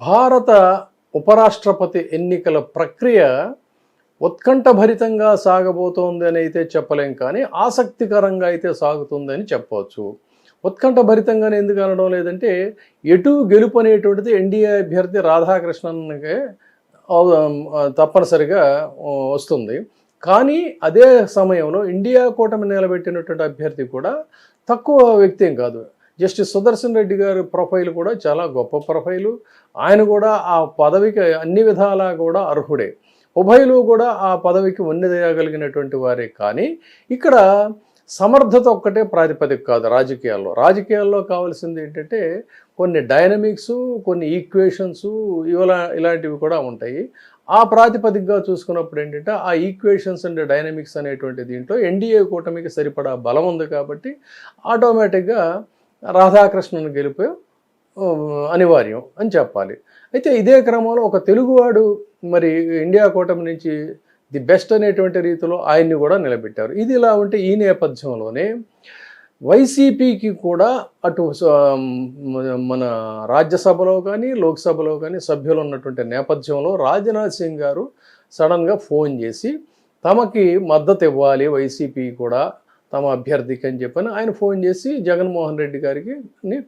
భారత ఉపరాష్ట్రపతి ఎన్నికల ప్రక్రియ ఉత్కంఠభరితంగా సాగబోతోంది అని అయితే చెప్పలేం కానీ ఆసక్తికరంగా అయితే సాగుతుందని చెప్పవచ్చు. ఉత్కంఠభరితంగానే ఎందుకు అనడం లేదంటే ఎటు గెలుపు అనేటువంటిది ఎన్డీఏ అభ్యర్థి రాధాకృష్ణన్కే తప్పనిసరిగా వస్తుంది. కానీ అదే సమయంలో ఇండియా కూటమి నిలబెట్టినటువంటి అభ్యర్థి కూడా తక్కువ వ్యక్తి ఏం కాదు. జస్టిస్ సుదర్శన్ రెడ్డి గారి ప్రొఫైల్ కూడా చాలా గొప్ప ప్రొఫైలు. ఆయన కూడా ఆ పదవికి అన్ని విధాలా కూడా అర్హుడే. ఉభయలు కూడా ఆ పదవికి ఉన్నదేయగలిగినటువంటి వారే కానీ ఇక్కడ సమర్థత ఒక్కటే ప్రాతిపదిక కాదు రాజకీయాల్లో. రాజకీయాల్లో కావాల్సింది ఏంటంటే కొన్ని డైనమిక్స్ కొన్ని ఈక్వేషన్స్ ఇవలా ఇలాంటివి కూడా ఉంటాయి. ఆ ప్రాతిపదికగా చూసుకున్నప్పుడు ఏంటంటే ఆ ఈక్వేషన్స్ అండ్ డైనమిక్స్ అనేటువంటి దీంట్లో ఎన్డీఏ కూటమికి సరిపడా బలం ఉంది కాబట్టి ఆటోమేటిక్గా రాధాకృష్ణను గెలిపే అనివార్యం అని చెప్పాలి. అయితే ఇదే క్రమంలో ఒక తెలుగువాడు మరి ఇండియా కూటమి నుంచి ది బెస్ట్ అనేటువంటి రీతిలో ఆయన్ని కూడా నిలబెట్టారు. ఇది ఇలా ఉంటే ఈ నేపథ్యంలోనే వైసీపీకి కూడా అటు మన రాజ్యసభలో కానీ లోక్సభలో కానీ సభ్యులు ఉన్నటువంటి నేపథ్యంలో రాజ్నాథ్ సింగ్ గారు సడన్గా ఫోన్ చేసి తమకి మద్దతు ఇవ్వాలి వైసీపీ కూడా తమ అభ్యర్థికి అని చెప్పని ఆయన ఫోన్ చేసి జగన్మోహన్ రెడ్డి గారికి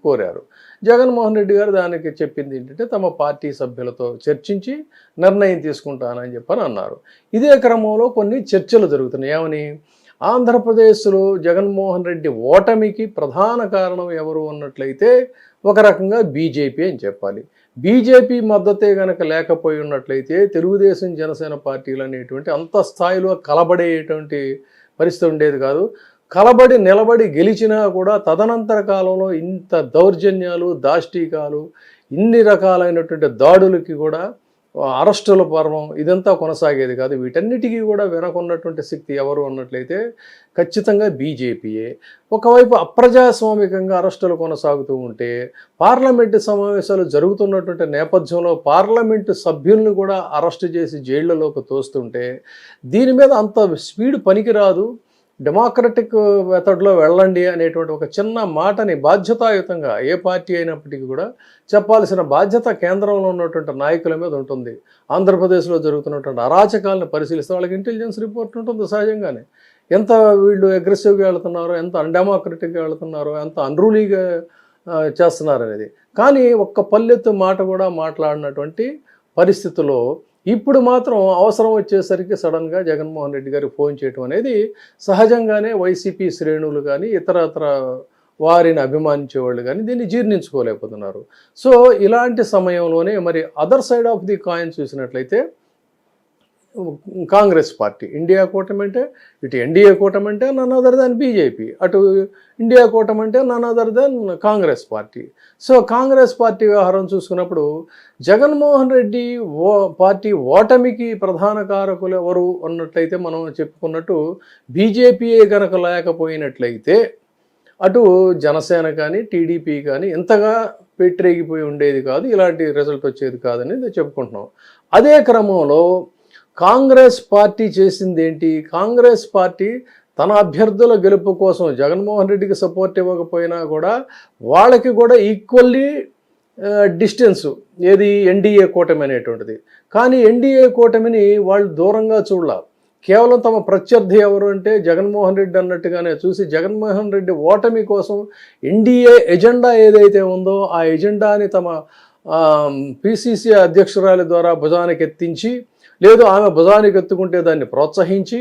కోరారు. జగన్మోహన్ రెడ్డి గారు దానికి చెప్పింది ఏంటంటే తమ పార్టీ సభ్యులతో చర్చించి నిర్ణయం తీసుకుంటానని చెప్పని అన్నారు. ఇదే క్రమంలో కొన్ని చర్చలు జరుగుతున్నాయి. ఏమని? ఆంధ్రప్రదేశ్లో జగన్మోహన్ రెడ్డి ఓటమికి ప్రధాన కారణం ఎవరు అన్నట్లయితే ఒక రకంగా బీజేపీ అని చెప్పాలి. బీజేపీ మద్దతే గనక లేకపోయి ఉన్నట్లయితే తెలుగుదేశం జనసేన పార్టీలు అనేటువంటి అంత స్థాయిలో కలబడేటువంటి పరిస్థితి ఉండేది కాదు. కలబడి నిలబడి గెలిచినా కూడా తదనంతర కాలంలో ఇంత దౌర్జన్యాలు దాష్టీకాలు ఇన్ని రకాలైనటువంటి దాడులకి కూడా అరెస్టుల పర్వం ఇదంతా కొనసాగేది కాదు. వీటన్నిటికీ కూడా వెనకున్నటువంటి శక్తి ఎవరు అన్నట్లయితే ఖచ్చితంగా బీజేపీయే. ఒకవైపు అప్రజాస్వామికంగా అరెస్టులు కొనసాగుతూ ఉంటే పార్లమెంటు సమావేశాలు జరుగుతున్నటువంటి నేపథ్యంలో పార్లమెంటు సభ్యులను కూడా అరెస్ట్ చేసి జైళ్ళలోకి తోస్తుంటే దీని మీద అంత స్పీడ్ పనికిరాదు. డెమోక్రటిక్ మెథడ్లో వెళ్ళండి అనేటువంటి ఒక చిన్న మాటని బాధ్యతాయుతంగా ఏ పార్టీ అయినప్పటికీ కూడా చెప్పాల్సిన బాధ్యత కేంద్రంలో ఉన్నటువంటి నాయకుల మీద ఉంటుంది. ఆంధ్రప్రదేశ్లో జరుగుతున్నటువంటి అరాచకాలను పరిశీలిస్తే వాళ్ళకి ఇంటెలిజెన్స్ రిపోర్ట్ ఉంటుంది సహజంగానే. ఎంత వీళ్ళు అగ్రెసివ్గా వెళ్తున్నారో ఎంత అన్డెమోక్రటిక్గా వెళ్తున్నారో ఎంత అన్రూలీగా చేస్తున్నారనేది చేస్తున్నారు అనేది కానీ ఒక్క పల్లెత్తు మాట కూడా మాట్లాడినటువంటి పరిస్థితిలో ఇప్పుడు మాత్రం అవసరం వచ్చేసరికి సడన్గా జగన్మోహన్ రెడ్డి గారికి ఫోన్ చేయటం అనేది సహజంగానే వైసీపీ శ్రేణులు కానీ ఇతరత్ర వారిని అభిమానించే వాళ్ళు కానీ దీన్ని జీర్ణించుకోలేకపోతున్నారు. సో ఇలాంటి సమయంలోనే మరి other side of the coin చూసినట్లయితే కాంగ్రెస్ పార్టీ. ఇండియా కూటమి అంటే ఇటు ఎన్డీఏ కూటమి అంటే నన్ అదర్ దాన్ బీజేపీ. అటు ఇండియా కూటమి అంటే none other than Congress party. So Congress party వ్యవహారం చూసుకున్నప్పుడు జగన్మోహన్ రెడ్డి ఓ పార్టీ ఓటమికి ప్రధాన కారకులు ఎవరు అన్నట్లయితే మనం చెప్పుకున్నట్టు బీజేపీయే కనుక లేకపోయినట్లయితే అటు జనసేన కానీ టీడీపీ కానీ ఇంతగా పెట్టిరేగిపోయి ఉండేది కాదు ఇలాంటి రిజల్ట్ వచ్చేది కాదని చెప్పుకుంటున్నాం. అదే క్రమంలో కాంగ్రెస్ పార్టీ చేసింది ఏంటి? కాంగ్రెస్ పార్టీ తన అభ్యర్థుల గెలుపు కోసం జగన్మోహన్ రెడ్డికి సపోర్ట్ ఇవ్వకపోయినా కూడా వాళ్ళకి కూడా ఈక్వల్లీ డిస్టెన్సు ఏది? ఎన్డీఏ కూటమి అనేటువంటిది. కానీ ఎన్డీఏ కూటమిని వాళ్ళు దూరంగా చూడాల. కేవలం తమ ప్రత్యర్థి ఎవరు అంటే జగన్మోహన్ రెడ్డి అన్నట్టుగానే చూసి జగన్మోహన్ రెడ్డి ఓటమి కోసం ఎన్డీఏ ఎజెండా ఏదైతే ఉందో ఆ ఎజెండాని తమ పిసిసి అధ్యక్షురాలి ద్వారా భుజానికి ఎత్తించి లేదు ఆమె భుజానికి ఎత్తుకుంటే దాన్ని ప్రోత్సహించి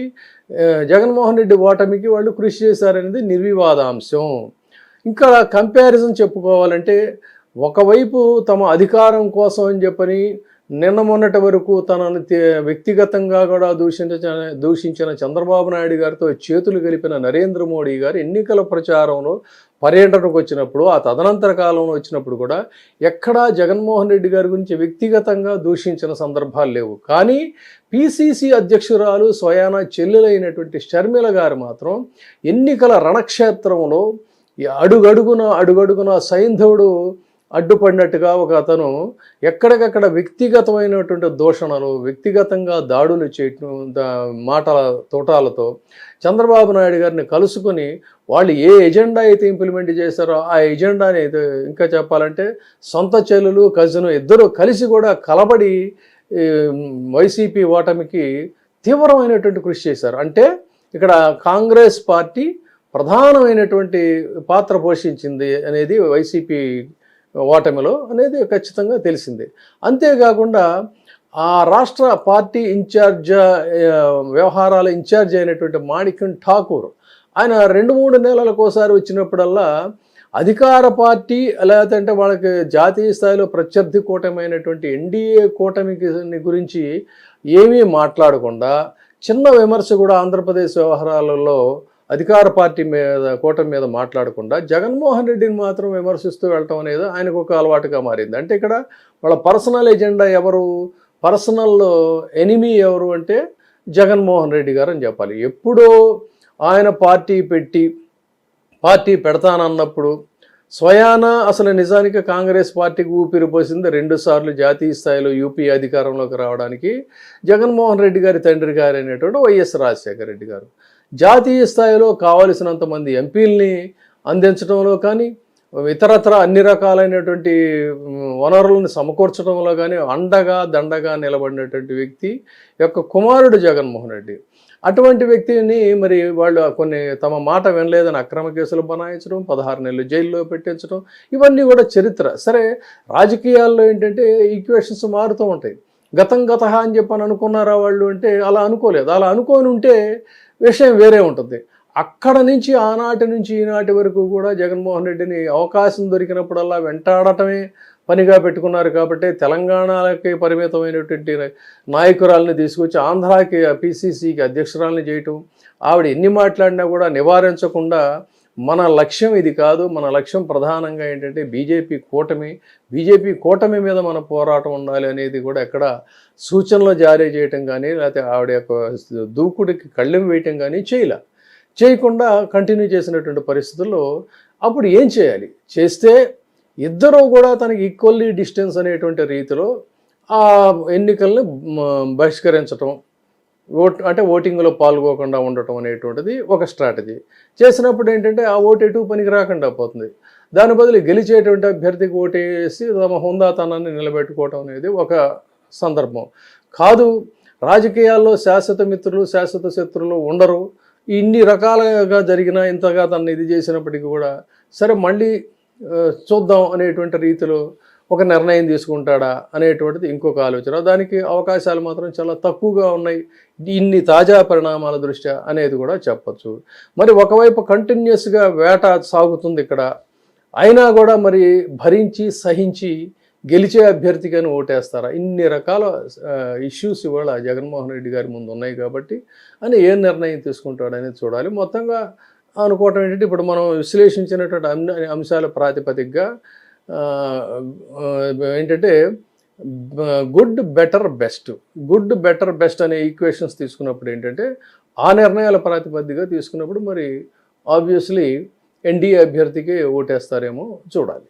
జగన్మోహన్ రెడ్డి ఓటమికి వాళ్ళు కృషి చేశారనేది నిర్వివాదాంశం. ఇంకా కంపారిజన్ చెప్పుకోవాలంటే ఒకవైపు తమ అధికారం కోసం అని చెప్పని నిన్న మొన్నటి వరకు తనను వ్యక్తిగతంగా కూడా దూషించ దూషించిన చంద్రబాబు నాయుడు గారితో చేతులు కలిపిన నరేంద్ర మోడీ గారు ఎన్నికల ప్రచారంలో పర్యటనకు వచ్చినప్పుడు ఆ తదనంతర కాలంలో వచ్చినప్పుడు కూడా ఎక్కడా జగన్మోహన్ రెడ్డి గారి గురించి వ్యక్తిగతంగా దూషించిన సందర్భాలు లేవు. కానీ పిసిసి అధ్యక్షురాలు స్వయాన చెల్లెలైనటువంటి షర్మిల గారు మాత్రం ఎన్నికల రణక్షేత్రంలో అడుగడుగున అడుగడుగున సైంధవుడు అడ్డుపడినట్టుగా ఒక అతను ఎక్కడికక్కడ వ్యక్తిగతమైనటువంటి దూషణలు వ్యక్తిగతంగా దాడులు చేయటం దా- మాటల తోటాలతో చంద్రబాబు నాయుడు గారిని కలుసుకొని వాళ్ళు ఏ ఎజెండా అయితే ఇంప్లిమెంట్ చేశారో ఆ ఎజెండాని ఇంకా చెప్పాలంటే సొంత చెల్లులు కజిన్ ఇద్దరు కలిసి కూడా కలబడి వైసీపీ ఓటమికి తీవ్రమైనటువంటి కృషి చేశారు. అంటే ఇక్కడ కాంగ్రెస్ పార్టీ ప్రధానమైనటువంటి పాత్ర పోషించింది అనేది వైసీపీ ఓటమిలో అనేది ఖచ్చితంగా తెలిసిందే. అంతేకాకుండా ఆ రాష్ట్ర పార్టీ ఇన్ఛార్జ్ వ్యవహారాల ఇన్ఛార్జ్ అయినటువంటి మాణిక్యం ఠాకూర్ ఆయన రెండు మూడు నెలలకోసారి వచ్చినప్పుడల్లా అధికార పార్టీ లేదంటే వాళ్ళకి జాతీయ స్థాయిలో ప్రత్యర్థి కూటమైనటువంటి ఎన్డీఏ కూటమికి గురించి ఏమీ మాట్లాడకుండా చిన్న విమర్శ కూడా ఆంధ్రప్రదేశ్ వ్యవహారాలలో అధికార పార్టీ మీద కూటమి మీద మాట్లాడకుండా జగన్మోహన్ రెడ్డిని మాత్రం విమర్శిస్తూ వెళ్ళటం అనేది ఆయనకు ఒక అలవాటుగా మారింది. అంటే ఇక్కడ వాళ్ళ పర్సనల్ ఎజెండా ఎవరు? పర్సనల్ ఎనిమీ ఎవరు అంటే జగన్మోహన్ రెడ్డి గారు అని చెప్పాలి. ఎప్పుడో ఆయన పార్టీ పెట్టి పార్టీ పెడతానన్నప్పుడు స్వయాన అసలు నిజానికి కాంగ్రెస్ పార్టీకి ఊపిరి పోసింది రెండు సార్లు జాతీయ స్థాయిలో యూపీ అధికారంలోకి రావడానికి జగన్మోహన్ రెడ్డి గారి తండ్రి గారు అయినటువంటి వైఎస్ రాజశేఖర రెడ్డి గారు. జాతీయ స్థాయిలో కావలసినంత మంది ఎంపీల్ని అందించడంలో కానీ ఇతరత్ర అన్ని రకాలైనటువంటి వనరులను సమకూర్చడంలో కానీ అండగా దండగా నిలబడినటువంటి వ్యక్తి యొక్క కుమారుడు జగన్మోహన్ రెడ్డి. అటువంటి వ్యక్తిని మరి వాళ్ళు కొన్ని తమ మాట వినలేదని అక్రమ కేసులు బనాయించడం పదహారు నెలలు జైల్లో పెట్టించడం ఇవన్నీ కూడా చరిత్ర. సరే రాజకీయాల్లో ఏంటంటే ఈక్వేషన్స్ మారుతూ ఉంటాయి. గతం గత అని చెప్పని అనుకున్నారా వాళ్ళు అంటే అలా అనుకోలేదు. అలా అనుకోని ఉంటే విషయం వేరే ఉంటుంది. అక్కడ నుంచి ఆనాటి నుంచి ఈనాటి వరకు కూడా జగన్మోహన్ రెడ్డిని అవకాశం దొరికినప్పుడల్లా వెంటాడటమే పనిగా పెట్టుకున్నారు కాబట్టి తెలంగాణకి పరిమితమైనటువంటి నాయకురాలని తీసుకొచ్చి ఆంధ్రాకి పిసిసికి అధ్యక్షురాలని చేయటం ఆవిడ ఎన్ని మాట్లాడినా కూడా నివారించకుండా మన లక్ష్యం ఇది కాదు. మన లక్ష్యం ప్రధానంగా ఏంటంటే బీజేపీ కూటమి. బీజేపీ కూటమి మీద మన పోరాటం ఉండాలి అనేది కూడా ఎక్కడ సూచనలు జారీ చేయటం కానీ లేకపోతే ఆవిడ యొక్క దూకుడికి కళ్ళెం వేయటం కానీ చేయలే. చేయకుండా కంటిన్యూ చేసినటువంటి పరిస్థితుల్లో అప్పుడు ఏం చేయాలి? చేస్తే ఇద్దరూ కూడా తనకి ఈక్వల్లీ డిస్టెన్స్ అనేటువంటి రీతిలో ఆ ఎన్నికల్ని బహిష్కరించటం ఓట్ అంటే ఓటింగ్లో పాల్గొకుండా ఉండటం అనేటువంటిది ఒక స్ట్రాటజీ. చేసినప్పుడు ఏంటంటే ఆ ఓటు ఎటు పనికి రాకుండా పోతుంది. దాని బదులు గెలిచేటువంటి అభ్యర్థికి ఓటేసి తమ హుందాతనాన్ని నిలబెట్టుకోవటం అనేది ఒక సందర్భం. కాదు రాజకీయాల్లో శాశ్వత మిత్రులు శాశ్వత శత్రులు ఉండరు. ఇన్ని రకాలుగా జరిగిన ఇంతగా తను ఇది చేసినప్పటికీ కూడా సరే మళ్ళీ చూద్దాం అనేటువంటి రీతిలో ఒక నిర్ణయం తీసుకుంటాడా అనేటువంటిది ఇంకొక ఆలోచన. దానికి అవకాశాలు మాత్రం చాలా తక్కువగా ఉన్నాయి. ఇన్ని తాజా పరిణామాల దృష్ట్యా అనేది కూడా చెప్పచ్చు. మరి ఒకవైపు కంటిన్యూస్గా వేట సాగుతుంది ఇక్కడ. అయినా కూడా మరి భరించి సహించి గెలిచే అభ్యర్థిగాని ఓటేస్తారా? ఇన్ని రకాల ఇష్యూస్ ఇవాళ జగన్మోహన్ రెడ్డి గారి ముందు ఉన్నాయి కాబట్టి అని ఏ నిర్ణయం తీసుకుంటాడనేది చూడాలి. మొత్తంగా అనుకోవటం ఏంటంటే ఇప్పుడు మనం విశ్లేషించినటువంటి అంశాల ప్రాతిపదికగా ఏంటంటే good better best good better best అనే ఈక్వేషన్స్ తీసుకున్నప్పుడు ఏంటంటే ఆ నిర్ణయాల ప్రాతిపదికగా తీసుకున్నప్పుడు మరి ఆబ్వియస్లీ ఎన్డీఏ అభ్యర్థికి ఓటేస్తారేమో చూడాలి.